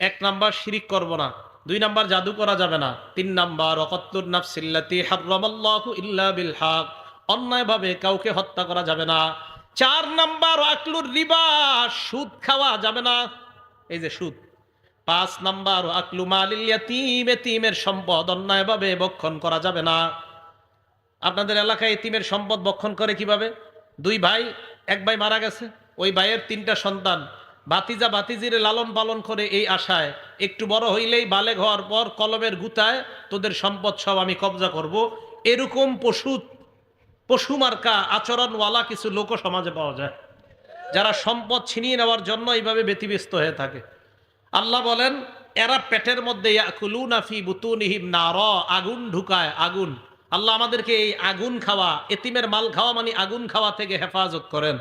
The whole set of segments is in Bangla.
এক নাম্বার শিরিক করব না, দুই নাম্বার জাদু করা যাবে না, তিন নাম্বার অকত্তুর নাফসিল্লাতি হারামাল্লাহু ইল্লা বিল হক অন্যায়ভাবে কাউকে হত্যা করা যাবে না, চার নাম্বার আকলুর রিবা, সুদ খাওয়া যাবে না, এই যে সুদ, পাঁচ নাম্বার আকলু মালিল ইয়াতিম, এতিমের সম্পদ অন্যায়ভাবে বক্ষণ করা যাবে না, আপনাদের এলাকায় এতিমের সম্পদ বক্ষণ করে কীভাবে? দুই ভাই, এক ভাই মারা গেছে, ওই ভাইয়ের তিনটা সন্তান বাতিজা বাতিজিরে লালন পালন করে এই আশায়, একটু বড় হইলেই বালে হওয়ার পর কলমের গুতায় তোদের সম্পদ সব আমি কবজা করব। এরকম পশু পশু মার্কা, আচরণওয়ালা কিছু লোক সমাজে পাওয়া যায়। যারা সম্পদ ছিনিয়ে নেওয়ার জন্য এইভাবে ব্যতিব্যস্ত হয়ে থাকে। আল্লাহ বলেন, এরা পেটের মধ্যে আগুন ঢুকায়, আগুন। আল্লাহ আমাদেরকে এই আগুন খাওয়া, এতিমের মাল খাওয়া মানে আগুন খাওয়া থেকে হেফাজত করেন।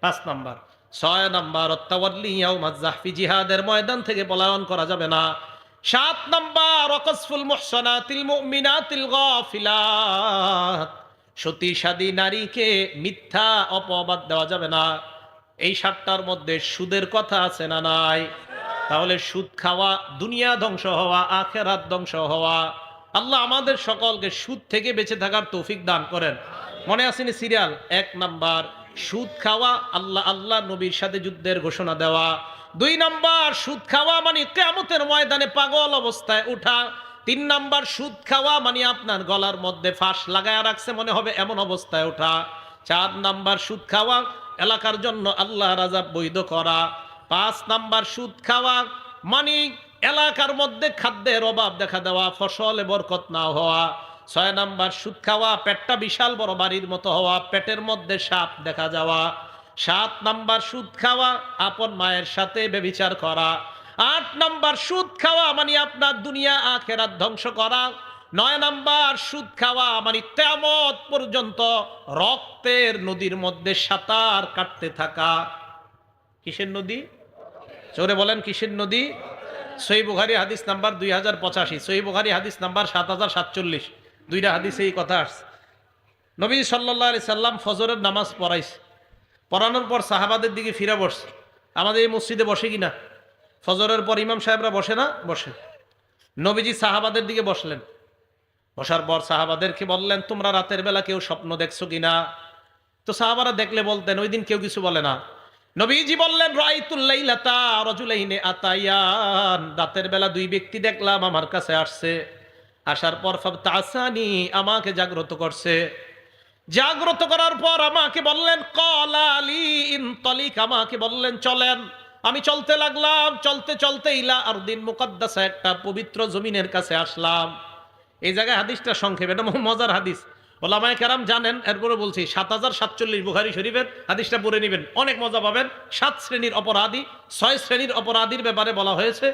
পাঁচ নাম্বার। ছয় নাম্বার অত্তাওয়াল্লিয়াউমাজ্জাহফি জিহাদের ময়দান থেকে পলায়ন করা যাবে না। সাত নাম্বার, অকসফুল মুহসানাতিল মুমিনাতিল গাফিলাত। সতী সাদী নারীকে মিথ্যা অপবাদ দেওয়া যাবে না। এই সাতটার মধ্যে সুদের কথা আছে না নাই? তাহলে সুদ খাওয়া দুনিয়া ধ্বংস হওয়া, আখেরাত ধ্বংস হওয়া। আল্লাহ আমাদের সকলকে সুদ থেকে বেঁচে থাকার তৌফিক দান করেন। মনে আসেনি সিরিয়াল? এক নাম্বার সুদ খাওয়া, আল্লাহ আল্লাহ নবীর সাথে যুদ্ধের ঘোষণা দেওয়া। দুই নাম্বার, সুদ খাওয়া মানে কেমতের ময়দানে পাগল অবস্থায় উঠা। তিন নাম্বার, সুদ খাওয়া মানে আপনার গলার মধ্যে ফাঁস লাগায় রাখছে, মনে হবে এমন অবস্থায় ওঠা চার নাম্বার, সুদ খাওয়া, এলাকার জন্য আল্লাহ রাজা বৈধ করা। পাঁচ নাম্বার, সুদ খাওয়া মানে এলাকার মধ্যে খাদ্যের অভাব দেখা দেওয়া, ফসলে বরকত না হওয়া। ছয় নাম্বার, সুদ খাওয়া পেটটা বিশাল বড়, বাড়ির মতো হওয়া, পেটের মধ্যে সাপ দেখা যাওয়া। সাত নাম্বার, সুদ খাওয়া, আপন মায়ের সাথে বেবিচার করা। আট নাম্বার, সুদ খাওয়া মানে আপনার দুনিয়া, আখেরাত ধ্বংস করা। নয় নাম্বার, সুদ খাওয়া মানে তেমত পর্যন্ত রক্তের নদীর মধ্যে সাঁতার কাটতে থাকা। কিসের নদী? চোরে বলেন, কিসের নদী? সই হাদিস নাম্বার দুই হাজার পঁচাশি, সই হাদিস নাম্বার সাত হাজার সাতচল্লিশ। দুইটা হাদিসে এই কথা আসছে। নবী সাল্লাহ আলি সাল্লাম ফজরের নামাজ পড়াইছে। পড়ানোর পর সাহাবাদের দিকে ফিরে বসছে। আমাদের এই মসজিদে বসে কি না ফজরের পর ইমাম সাহেবরা বসে না? বসে। নবীজি সাহাবাদের দিকে বসলেন। বসার পর সাহাবাদেরকে বললেন, তোমরা রাতের বেলা কেউ স্বপ্ন দেখছ কিনা? তো সাহাবারা দেখলে বলতেন, ওই দিন কেউ কিছু বলে না। নবীজি বললেন রাইতুল্লাইলাতা রজুলাইনে আতায়ান। রাতের বেলা দুই ব্যক্তি দেখলাম আমার কাছে আসছে। আসার পর তাসানি আমাকে জাগ্রত করছে। জাগ্রত করার পর আমাকে বললেন কলালি ইনতলিক আমাকে বললেন, চলেন। আমি চলতে লাগলাম, চলতে চলতে ইলা আর দিন মুকদ্দাসা, একটা পবিত্র জমিনের কাছে আসলাম। এই জায়গায় হাদিসটা সংক্ষেপ, এটা মজার হাদিস। ওলামায় কারাম জানেন, এরপরে বলছি, সাত হাজার সাতচল্লিশ বুখারি শরীফের হাদিসটা পড়ে নেবেন। অনেক মজা পাবেন। সাত শ্রেণির অপরাধী, ছয় শ্রেণির অপরাধীর ব্যাপারে বলা হয়েছে।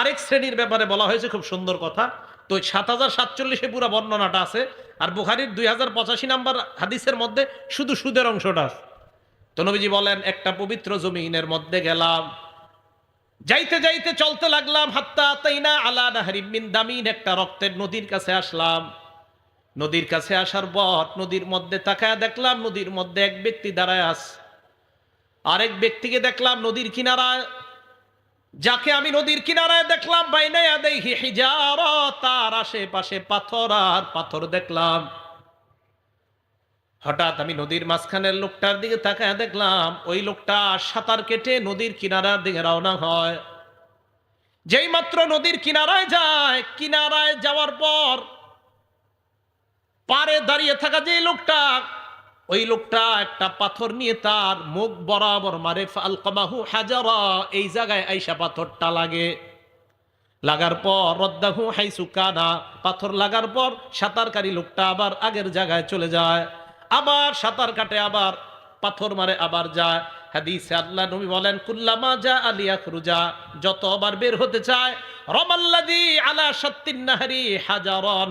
আরেক শ্রেণির ব্যাপারে বলা হয়েছে, খুব সুন্দর কথা। তো সাত হাজার সাতচল্লিশে পুরো বর্ণনাটা আছে, আর বুখারির দুই হাজার পঁচাশি নাম্বার হাদিসের মধ্যে শুধু সুদের অংশটা আছে। তো নবীজি বলেন, একটা পবিত্র জমিনের মধ্যে গেলাম, যাইতে যাইতে চলতে লাগলাম, হাত্তা তাইনা আলা নাহরিমিন দামিন, একটা রক্তের নদীর কাছে আসলাম। নদীর কাছে আসার পর নদীর মধ্যে তাকায় দেখলাম, নদীর মধ্যে এক ব্যক্তি দাঁড়ায় আস আরেক ব্যক্তিকে দেখলাম নদীর কিনারায় যাকে আমি নদীর কিনারায় দেখলাম, বাইনায়া দেখি হিজার, তার আশেপাশে পাথর আর পাথর দেখলাম। হঠাৎ আমি নদীর মাঝখানের লোকটার দিকে তাকায় দেখলাম, ওই লোকটা সাঁতার কেটে নদীর কিনারার দিকে রওনা হয়। যেই মাত্র নদীর কিনারায় যায়, কিনারায় যাওয়ার পর পারে দাঁড়িয়ে থাকা যে লোকটা ওই লোকটা একটা পাথর নিয়ে তার মুখ বরাবর মারে আলকামাহু হাজারা, এই জায়গায় আইসা পাথরটা লাগে। লাগার পর, রদ্দাহু হাইসু কানা, পাথর লাগার পর সাঁতারকারী লোকটা আবার আগের জায়গায় চলে যায়। আবার সাঁতার কাটে, আবার পাথর মারে, আবার যায়। হাদিসে আল্লাহ নবী বলেন, কুল্লামা যা আলিয়া খুরুজা যতবার বের হতে চায় রমাল্লাদি আলা সত্তিন নাহারি হাজারন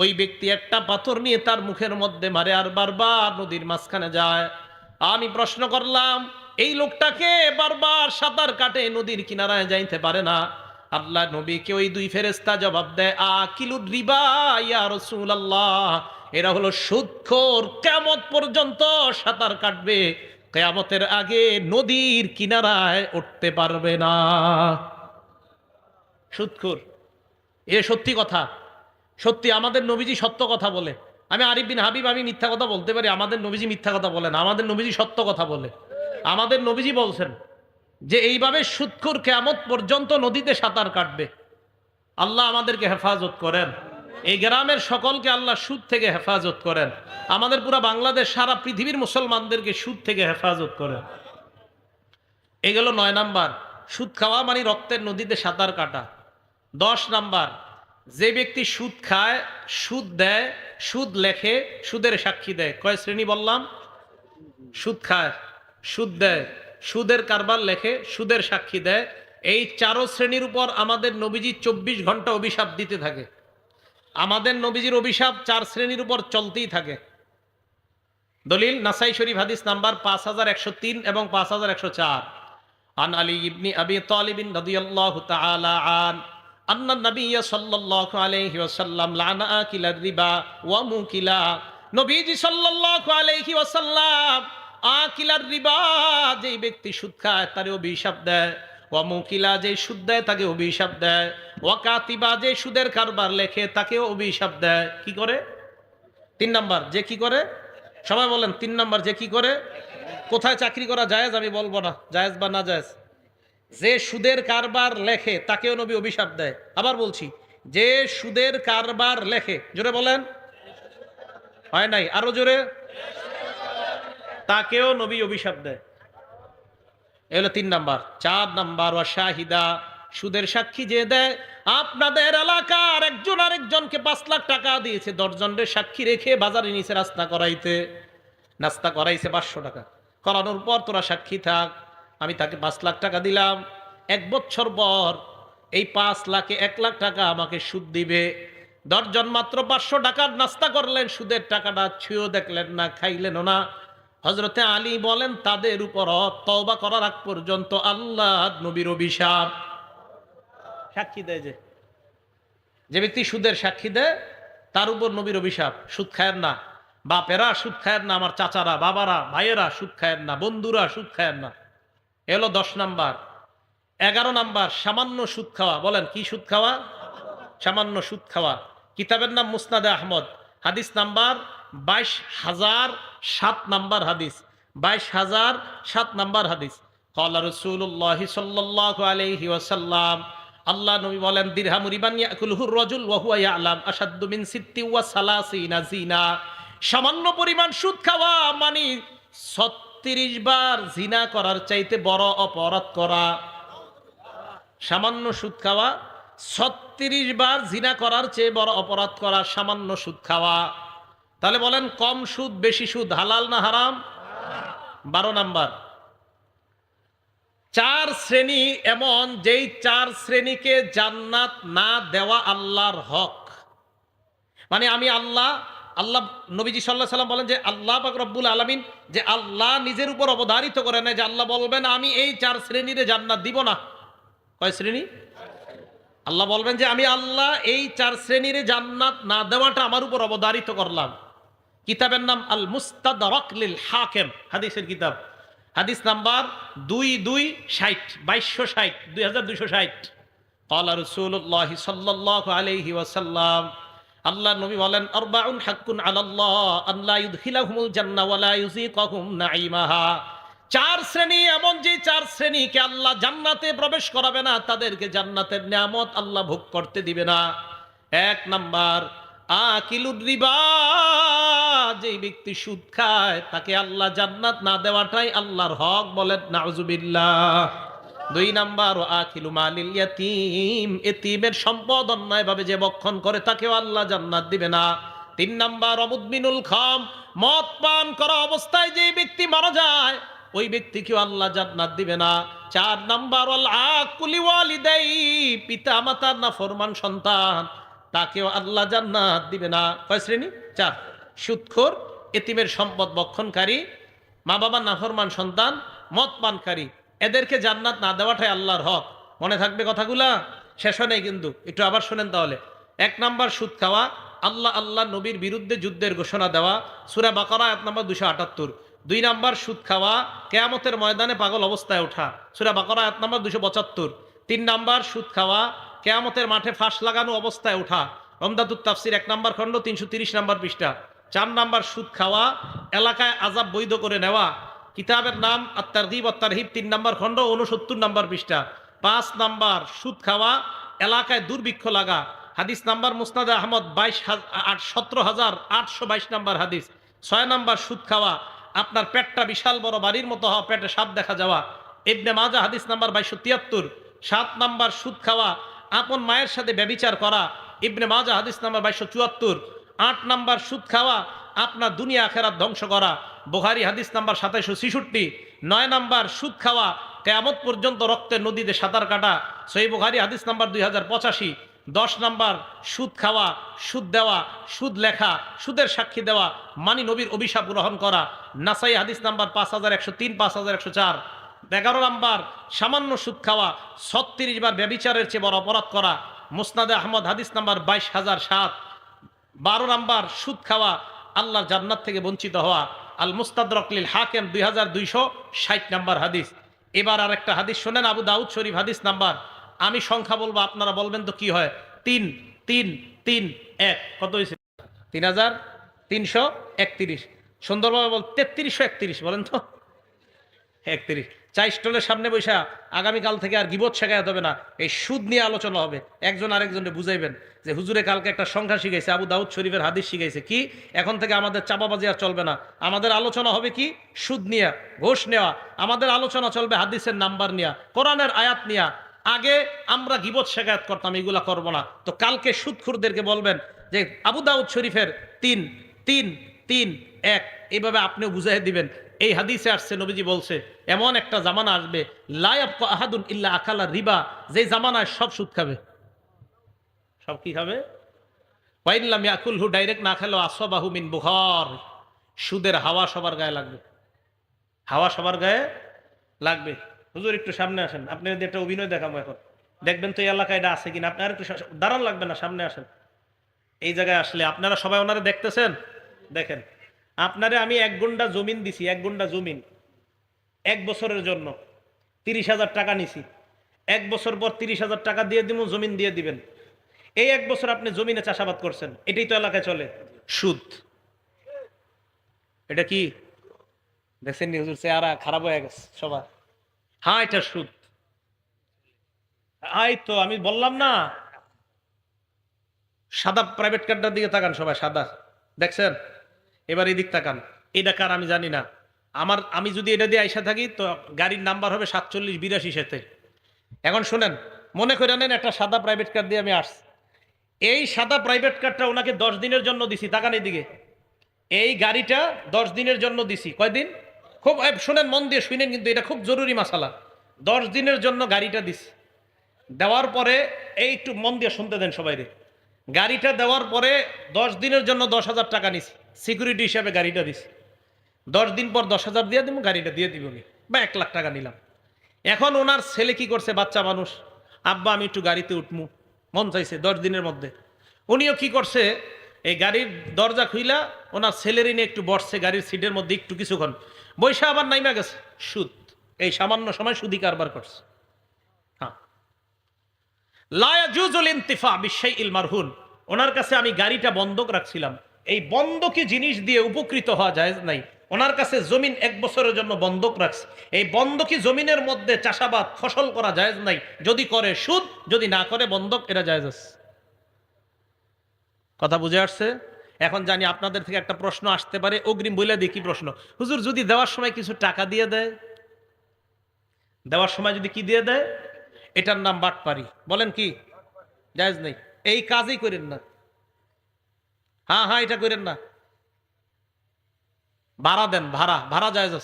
ওই ব্যক্তি একটা পাথর নিয়ে তার মুখের মধ্যে মারে আর বারবার নদীর মাঝখানে যায়। আমি প্রশ্ন করলাম, এই লোকটাকে বারবার সাঁতার কাটে নদীর কিনারায় যাইতে পারে না। আল্লাহ নবীকে ওই দুই ফেরেস্তা জবাব দেয় আ কিলুর রিবা, ইয়া রসুল আল্লাহ এরা হলো সুদখোর কেমত পর্যন্ত সাঁতার কাটবে। কেয়ামতের আগে নদীর কিনারায় উঠতে পারবে না। সুৎখুর, এ সত্যি কথা। সত্যি, আমাদের নবীজি সত্য কথা বলে। আমি আরিফ বিন হাবিব, আমি মিথ্যা কথা বলতে পারি, আমাদের নবীজি মিথ্যা কথা বলেন, আমাদের নবীজি সত্য কথা বলে। আমাদের নবীজি বলছেন যে, এইভাবে সুৎখুর কেয়ামত পর্যন্ত নদীতে সাঁতার কাটবে। আল্লাহ আমাদেরকে হেফাজত করেন। এই গ্রামের সকলকে আল্লাহ সুদ থেকে হেফাজত করেন। আমাদের পুরা বাংলাদেশ, সারা পৃথিবীর মুসলমানদেরকে সুদ থেকে হেফাজত করেন। এগুলো নয় নাম্বার। সুদ খাওয়া মানে রক্তের নদীতে সাঁতার কাটা। দশ নাম্বার যে ব্যক্তি সুদ খায়, সুদ দেয়, সুদ লেখে, সুদের সাক্ষী দেয়। কয় শ্রেণি বললাম? সুদ খায়, সুদ দেয়, সুদের কারবার লেখে, সুদের সাক্ষী দেয়। এই চারো শ্রেণির উপর আমাদের নবীজি চব্বিশ ঘণ্টা অভিশাপ দিতে থাকে। আমাদের নবীজির অভিশাপ চার শ্রেণির উপর চলতেই থাকে। দলিল, নাসাই শরীফ হাদিস নাম্বার পাঁচ হাজার একশো তিন এবং পাঁচ হাজার একশো চার। আন আলী ইবনি আবি তালিবিন রাদিয়াল্লাহু তাআলা আন আন্না নবিয়া সাল্লাল্লাহু আলাইহি ওয়াসাল্লাম লানা আকিলার রিবা ওয়া মুকিলা। নবীজি সাল্লাল্লাহু আলাইহি ওয়াসাল্লাম, আকিলার রিবা যেই ব্যক্তি সুদ খায় তারে অভিশাপ দেয়, ওয়া মুকিলা যে সুদ দেয় তাকে অভিশাপ দেয়, ওয়া কাতিবা যে সুদের কারবার লেখে তাকেও অভিশাপ দেয়। কি করে? তিন নাম্বার, যে কি করে? সবাই বলেন, তিন নাম্বার যে কি করে? কোথায় চাকরি করা জায়েজ আমি বলব না, জায়েজ বা না জায়েজ? যে সুদের কারবার লেখে, তাকেও নবী অভিশাপ দেয়। আবার বলছি, যে সুদের কারবার লেখে, জোরে বলেন। হয় নাই? আরও জোরে। তাকেও নবী অভিশাপ দেয়। এ তিন নাম্বার। চার নাম্বার ও শাহিদা, সুদের সাক্ষী যে দেয়, আপনাদের এলাকার একজন আরেকজনকে পাঁচ লাখ টাকা দিয়েছে দশজনের সাক্ষী রেখে বাজারে নিচে রাস্তা করাইতে। নাস্তা করাইছে পাঁচশো টাকা। করানোর পর তোরা সাক্ষী থাক। আমি তাকে পাঁচ লাখ টাকা দিলাম। এক বছর পর এই পাঁচ লাখে এক লাখ টাকা আমাকে সুদ দিবে। দশজন মাত্র পাঁচশো টাকার নাস্তা করলেন, সুদের টাকাটা ছুঁয়েও দেখলেন না, খাইলেনও না। হজরতে আলী বলেন, তাদের উপর তওবা করার আগ পর্যন্ত আল্লাহ নবীর অভিশাপ। সাক্ষী দেয় যে যে ব্যক্তি সুদের সাক্ষী দেয়, তার উপর নবীর অভিশাপ, সুদ খায়ের না। বাপেরা সুদ খায়ের না, আমার চাচারা, বাবারা, ভাইয়েরা সুদ খায়ের না, বন্ধুরা সুদ খায়ের না। এলো দশ নাম্বার, এগারো নাম্বার, সামান্য সুদ খাওয়া। বলেন, কি সুদ খাওয়া? সামান্য সুদ খাওয়া। কিতাবের নাম মুসনাদে আহমদ। হাদিস নাম্বার বাইশ হাজার সাত নাম্বার হাদিস। বাইশ হাজার সাত নাম্বার হাদিস। কলা রসুল্লাহ সাল্লাহ আলহি ওয়াসাল্লাম, আল্লাহ নবী বলেন, দিরহাম রিবান ইয়াকুলহুর রাজুল ওয়া হুয়া ইয়ালাম ওয়া সালাসিনা জিনা সামান্য পরিমাণ সুদ খাওয়া মানে 36 বার জিনা করার চাইতে বড় অপরাধ করা। সামান্য সুদ খাওয়া, ছত্রিশ বার জিনা করার চেয়ে বড় অপরাধ করা, সামান্য সুদ খাওয়া। তাহলে বলেন, কম সুদ, বেশি সুদ, হালাল না হারাম? বারো নাম্বার। চার শ্রেণি এমন, যেই চার শ্রেণীকে জান্নাত না দেওয়া আল্লাহর হক। মানে আমি আল্লাহ আল্লাহ নবীজি সাল্লাহ সাল্লাম বলেন যে আল্লাহ পাক রব্বুল আলমিন যে আল্লাহ নিজের উপর অবধারিত করে নেয় যে আল্লাহ বলবেন, আমি এই চার শ্রেণীরে জান্নাত দিব না। কয় শ্রেণি? আল্লাহ বলবেন যে, আমি আল্লাহ এই চার শ্রেণীরে জান্নাত না দেওয়াটা আমার উপর অবধারিত করলাম। কিতাবের নাম আল মুস্তাদ হাকেম হাদিসের কিতাব। হাদিস নাম্বার দুই দুই ষাট, বাইশশো ষাট, দুই হাজার দুইশো ষাট। কলা রসুল্লাহ সাল্লাহ আলহি ওয়াসাল্লাম আল্লাহ নবী বলেন, আরবাউন হাক্কুন আলাল্লাহ আল্লাহ ইউদখিলাহুমুল জান্নাহ ওয়া লা ইউযিকাহুম নাঈমাহা। চার শ্রেণি, এমন যে চার শ্রেণীকে আল্লাহ জান্নাতে প্রবেশ করাবে না, তাদেরকে জান্নাতের নিয়ামত আল্লাহ ভোগ করতে দিবে না। এক নাম্বার রিবা, যেই ব্যক্তি সুদ খায়, তাকে আল্লাহ জান্নাত না দেওয়াটাই আল্লাহর হক বলেন নাউজুবিল্লাহ দুই নাম্বার ও আখিলু মালিল ইয়াতিম এতিমের সম্পদ অন্যায়ভাবে যে বক্ষণ করে তাকেও আল্লাহ জান্নাত দিবে না। তিন নাম্বার অমুদমিনুল খাম মদ পান করা অবস্থায় যে ব্যক্তি মারা যায়, ওই ব্যক্তিকেও আল্লাহ জান্নাত দিবে না। চার নাম্বার আকুলি ওয়ালিদাই পিতা মাতার না ফরমান সন্তান, তাকেও আল্লাহ জান্নাত দিবে না। কয় শ্রেণি? চার। সুৎখোর, এতিমের সম্পদ বক্ষণকারী মা বাবা নাফরমান সন্তান, মদ পানকারী এদেরকে জান্নাত না দেওয়াটাই আল্লাহর হক। মনে থাকবে কথাগুলা? শেষ হয় নাই কিন্তু। একটু আবার শোনেন তাহলে। এক নাম্বার, সুদ খাওয়া। আল্লাহ আল্লাহ নবীর বিরুদ্ধে যুদ্ধের ঘোষণা দেওয়া। সুরা বাকারা এক নাম্বার দুশো আটাত্তর। দুই নাম্বার, সুদ খাওয়া। কেয়ামতের ময়দানে পাগল অবস্থায় ওঠা। সুরা বাকারা এক নাম্বার দুশো পঁচাত্তর। তিন নাম্বার, সুদ খাওয়া। কেয়ামতের মাঠে ফাঁস লাগানো অবস্থায় ওঠা। রমদাতুর তাফসির এক নম্বর খণ্ড, তিনশো তিরিশ নম্বর পৃষ্ঠা। চার নাম্বার, সুদ খাওয়া। এলাকায় আজাব বৈধ করে নেওয়া। কিতাবের নাম আত্মারহিব আত্মারহিব, তিন নম্বর খণ্ড উনসত্তর নম্বর পৃষ্ঠা। পাঁচ নাম্বার, সুদ খাওয়া, এলাকায় দুর্ভিক্ষ লাগা। হাদিস নাম্বার মুসনাদ আহমদ, বাইশ আট, সতেরো হাজার আটশো বাইশ নাম্বার হাদিস। ছয় নাম্বার, সুদ খাওয়া। আপনার পেটটা বিশাল বড়, বাড়ির মতো হওয়া, পেটে সাপ দেখা যাওয়া। ইবনে মাজা, হাদিস নাম্বার বাইশশো তিয়াত্তর। সাত নাম্বার, সুদ খাওয়া। আপন মায়ের সাথে ব্যবিচার করা। ইবনে মাজা, হাদিস নাম্বার বাইশশো চুয়াত্তর। আট নাম্বার, সুদ খাওয়া। আপনার দুনিয়া আখেরাত ধ্বংস করা। বোহারি হাদিস নাম্বার সাতাইশো ছিষট্টি, নয় নাম্বার সুদ খাওয়া, কেয়ামত পর্যন্ত রক্তের নদীতে সাঁতার কাটা সই বুখারি হাদিস নাম্বার দুই হাজার পঁচাশি, দশ নাম্বার সুদ খাওয়া, সুদ দেওয়া, সুদ লেখা, সুদের সাক্ষী দেওয়া, মানি নবীর অভিশাপ গ্রহণ করা, নাসাই হাদিস নাম্বার পাঁচ হাজার একশো তিন, পাঁচ হাজার একশো চার, এগারো নাম্বার সামান্য সুদ খাওয়া, ছত্রিশ বার ব্যবিচারের চেয়ে বড় অপরাধ করা, মুসনাদে আহমদ হাদিস নাম্বার বাইশ হাজার সাত, বারো নাম্বার সুদ খাওয়া, আল্লাহর জান্নাত থেকে বঞ্চিত হওয়া আল মুস্তাদরকলিল হাকেম দুই হাজার দুইশো ষাট নাম্বার হাদিস। এবার আর একটা হাদিস শোনেন, আবু দাউদ শরীফ, হাদিস নাম্বার। আমি সংখ্যা বলব, আপনারা বলবেন তো কি হয়? তিন তিন তিন, এক। কত হয়েছে? তিন হাজার তিনশো একত্রিশ। সুন্দরভাবে বল, তেত্রিশশো একত্রিশ, বলেন তো। একত্রিশ। চা স্টলের সামনে বৈশা আগামীকাল থেকে আর গিবত শেখাতে হবে না। এই সুদ নিয়ে আলোচনা হবে। একজন আরেকজনকে বুঝাইবেন যে হুজুরে কালকে একটা সংখ্যা শিখাইছে, আবু দাউদ শরীফের হাদিস শিখাইছে। কি? এখন থেকে আমাদের চাপাবাজি আর চলবে না। আমাদের আলোচনা হবে কি? সুদ নিয়া, ঘোষ নেওয়া। আমাদের আলোচনা চলবে হাদিসের নাম্বার নিয়া, কোরআনের আয়াত নিয়া। আগে আমরা গিবত শেখায়ত করতাম, এগুলা করব না। তো কালকে সুদখুরদেরকে বলবেন যে আবু দাউদ শরীফের তিন তিন তিন, এক এইভাবে আপনিও বুঝাই দিবেন। এই হাদিসে আসছে, নবীজি বলছে, এমন একটা জামানা আসবে লায়াব আহাদুন ইল্লা আকালা রিবা, যে জামানায় সব সুদ খাবে। সব কি খাবে? ওয়াইল্লাম ইয়াকুল হু ডাইরেক্ট না খেলো আসবাহু মিন বুখার, সুদের হাওয়া সবার গায়ে লাগবে। হাওয়া সবার গায়ে লাগবে। হুজুর, একটু সামনে আসেন, আপনি যদি একটা অভিনয় দেখাবো এখন। দেখবেন তো এই এলাকায় এটা আছে কিনা আপনি আর একটু দাঁড়ান লাগবে না, সামনে আসেন। এই জায়গায় আসলে আপনারা সবাই ওনারা দেখতেছেন? দেখেন। আপনারে আমি এক গুন্ডা জমিন দিছি এক গুন্ডা জমিন। এক বছরের জন্য। তিরিশ হাজার টাকা নিছি। এক বছর পর তিরিশ হাজার টাকা দিয়ে দিব জমিন দিয়ে দিবেন। এই এক বছর আপনি জমিনে চাষাবাদ করছেন। এটাই তো এলাকায় চলে। সুদ। এটা কি? দেখছেন হুজুর চেহারা খারাপ হয়ে গেছে সবার। হ্যাঁ এটা সুদ। আই তো আমি বললাম না। সাদা প্রাইভেট কারটার দিকে তাকান সবাই সাদা। দেখছেন? এবার এদিক তাকান। এটা কার আমি জানি না। আমার, আমি যদি এটা দিয়ে আইসা থাকি, তো গাড়ির নাম্বার হবে সাতচল্লিশ বিরাশি সাথে। এখন শোনেন, মনে করে নেন একটা সাদা প্রাইভেট কার দিয়ে আমি আসছি। এই সাদা প্রাইভেট কারটা ওনাকে দশ দিনের জন্য দিছি। তাকান এদিকে। এই গাড়িটা দশ দিনের জন্য দিছি। কয়দিন? খুব শোনেন, মন দিয়ে শুনেন কিন্তু এটা খুব জরুরি মাসালা। দশ দিনের জন্য গাড়িটা দিছি। দেওয়ার পরে, এই একটু মন দিয়ে শুনতে দেন সবাই গাড়িটা দেওয়ার পরে দশ দিনের জন্য দশ হাজার টাকা নিছি। সিকিউরিটি হিসাবে গাড়িটা দিছি। দশ দিন পর দশ হাজার দিয়ে দিব গাড়িটা দিয়ে দিব নি বা এক লাখ টাকা নিলাম। এখন ওনার ছেলে কি করছে, বাচ্চা মানুষ? আব্বা, আমি একটু গাড়িতে উঠমু। মন চাইছে দশ দিনের মধ্যে। উনিও কি করছে, এই গাড়ির দরজা খুইলা ওনার ছেলেরই নিয়ে একটু বসছে, গাড়ির সিটের মধ্যে একটু কিছুক্ষণ। বৈশা আবার নাইমা গেছে। সুদ। এই সামান্য সময় সুদি কারবার করছে। হ্যাঁ। লায়াজুজুল ইন্তিফা বিশাই ইল মারহুন। ওনার কাছে আমি গাড়িটা বন্ধক রাখছিলাম। এই বন্ধকি জিনিস দিয়ে উপকৃত হওয়া যায় নাই। ওনার কাছে জমিন এক বছরের জন্য বন্ধক রাখছে। এই বন্ধকি জমিনের মধ্যে চাষাবাদ, ফসল করা যায় নাই। যদি করে সুদ, যদি না করে বন্ধক, এরা যায় কথা বুঝে আসছে? এখন জানি আপনাদের থেকে একটা প্রশ্ন আসতে পারে, অগ্রিম বলে দিই কি প্রশ্ন। হুজুর, যদি দেওয়ার সময় কিছু টাকা দিয়ে দেয়? দেওয়ার সময় যদি কি দিয়ে দেয়? এটার নাম বাটপারি। বলেন কি? জায়েজ নেই। এই কাজই করেন না। হ্যাঁ হ্যাঁ এটা করেন না। ভাড়া দেন, ভাড়া ভাড়া আছে,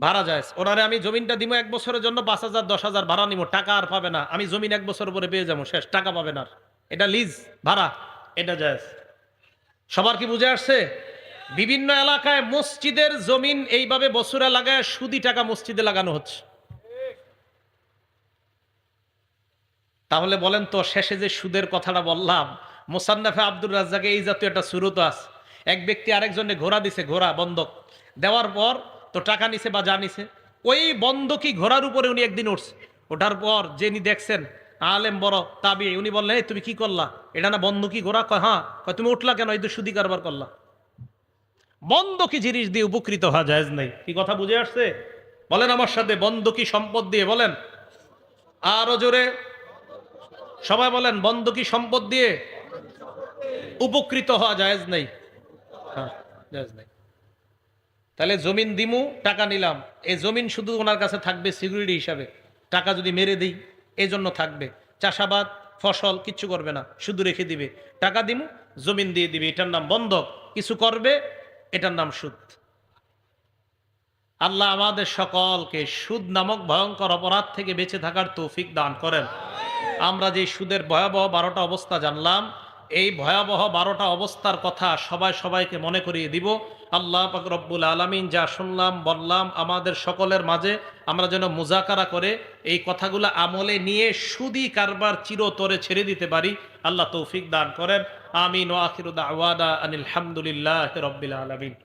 ভাড়া যায় ওনারে আমি জমিনটা দিব এক বছরের জন্য, পাঁচ হাজার, দশ হাজার ভাড়া নিব টাকা আর পাবে না। আমি জমিন এক বছর পরে পেয়ে যাব, শেষ, টাকা পাবে না। এটা লিজ, ভাড়া, এটা যায় সবার কি বুঝে আসছে? বিভিন্ন এলাকায় মসজিদের জমিন এইভাবে বছরে লাগায়, সুদি টাকা মসজিদে লাগানো হচ্ছে। তাহলে বলেন তো, শেষে যে সুদের কথাটা বললাম মোসান্নাফে আব্দুর রাজ্জাকে এই জাতীয় একটা সুরত আছে এক ব্যক্তি আরেকজনে ঘোড়া দিছে ঘোড়া বন্ধক দেওয়ার পর তো টাকা নিছে বা যা নিছে ওই বন্ধকি ঘোড়ার উপরে উনি একদিন উঠছে। ওঠার পর যিনি দেখছেন আলেম বড় তাবি উনি বললেন "এই, তুমি কি করলা? এটা না বন্ধ কি গোড়া কয় হ্যাঁ। কয় তুমি উঠলা কেন? এই তো সুদি কারবার করলা। বন্ধ কি জিনিস দিয়ে উপকৃত হওয়া যায় নাই। কি কথা বুঝে আসছে? বলেন আমার সাথে বন্ধ কি সম্পদ দিয়ে বলেন। আরও জোরে সবাই বলেন বন্ধ কি সম্পদ দিয়ে উপকৃত হওয়া জায়েজ নেই। হ্যাঁ নেই। তাহলে জমিন দিমু, টাকা নিলাম। এই জমিন শুধু ওনার কাছে থাকবে সিকিউরিটি হিসাবে। টাকা যদি মেরে দিই, এই জন্য থাকবে। চাষাবাদ, ফসল কিচ্ছু করবে না, শুধু রেখে দিবে। টাকা দিমু, জমিন দিয়ে দিবে। এটার নাম বন্ধক। কিছু করবে, এটার নাম সুদ। আল্লাহ আমাদের সকলকে সুদ নামক ভয়ঙ্কর অপরাধ থেকে বেঁচে থাকার তৌফিক দান করেন। আমরা যে সুদের ভয়াবহ বারোটা অবস্থা জানলাম এই ভয়াবহ বারোটা অবস্থার কথা সবাই সবাইকে মনে করিয়ে দিব। আল্লাহ রব্বুল আলমিন যা শুনলাম, বললাম আমাদের সকলের মাঝে, আমরা যেন মুজাকারা করে এই কথাগুলো আমলে নিয়ে সুদি কারবার চিরতরে ছেড়ে দিতে পারি। আল্লাহ তৌফিক দান করেন। আমিন ওয়াকিরুদ্দা আওয়াদা আনিল রব্বিল আলমিন।